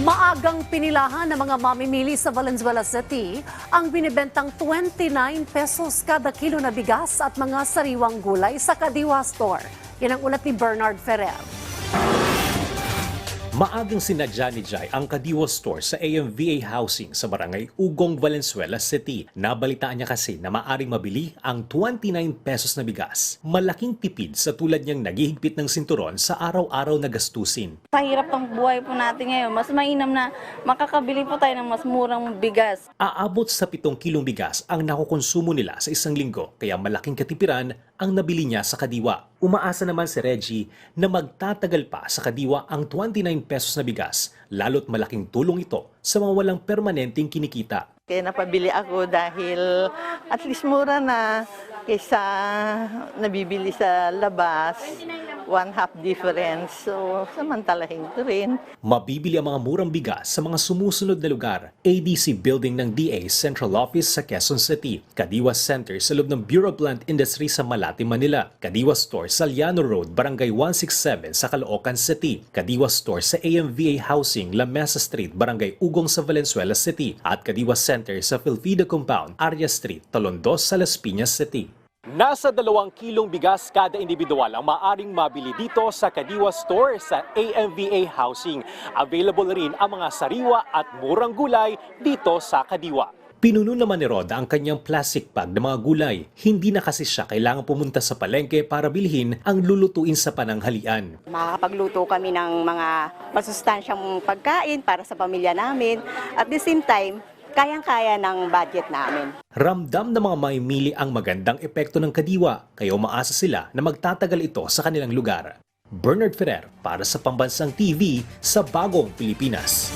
Maagang pinilahan ng mga mamimili sa Valenzuela City ang binibentang 29 pesos kada kilo na bigas at mga sariwang gulay sa Kadiwa Store. Yan ang ulat ni Bernard Ferrer. Maagang sinadya ni Jai ang Kadiwa Store sa AMVA Housing sa Barangay Ugong, Valenzuela City. Nabalitaan niya kasi na maaring mabili ang 29 pesos na bigas. Malaking tipid sa tulad niyang naghihigpit ng sinturon sa araw-araw na gastusin. Pahirap ang buhay po natin ngayon. Mas mainam na makakabili po tayo ng mas murang bigas. Aabot sa 7 kilong bigas ang nakukonsumo nila sa isang linggo kaya malaking katipiran ang nabili niya sa Kadiwa. Umaasa naman si Reggie na magtatagal pa sa Kadiwa ang 29 pesos na bigas lalo't malaking tulong ito sa mga walang permanenteng kinikita. Kaya napabili ako dahil at least mura na kaysa nabibili sa labas. One half difference. So, samantalahin ko rin. Mabibili ang mga murang bigas sa mga sumusunod na lugar. ADC Building ng DA Central Office sa Quezon City, Kadiwa Center sa loob ng Bureau Plant Industry sa Malate, Manila, Kadiwa Store sa Liano Road, Barangay 167 sa Caloocan City, Kadiwa Store sa AMVA Housing, La Mesa Street, Barangay Ugong sa Valenzuela City, at Kadiwa Center sa Filfida Compound, Arya Street, Talondos sa Las Piñas City. Nasa dalawang kilong bigas kada individual ang maaring mabili dito sa Kadiwa Store sa AMVA Housing. Available rin ang mga sariwa at murang gulay dito sa Kadiwa. Pinuno naman ni Roda ang kanyang plastic bag ng mga gulay. Hindi na kasi siya kailangan pumunta sa palengke para bilhin ang lulutuin sa pananghalian. Makakapagluto kami ng mga masustansyang pagkain para sa pamilya namin. At the same time, kayang-kaya ng budget namin. Ramdam ng mga maimili ang magandang epekto ng kadiwa, kaya umaasa sila na magtatagal ito sa kanilang lugar. Bernard Ferrer para sa Pambansang TV sa Bagong Pilipinas.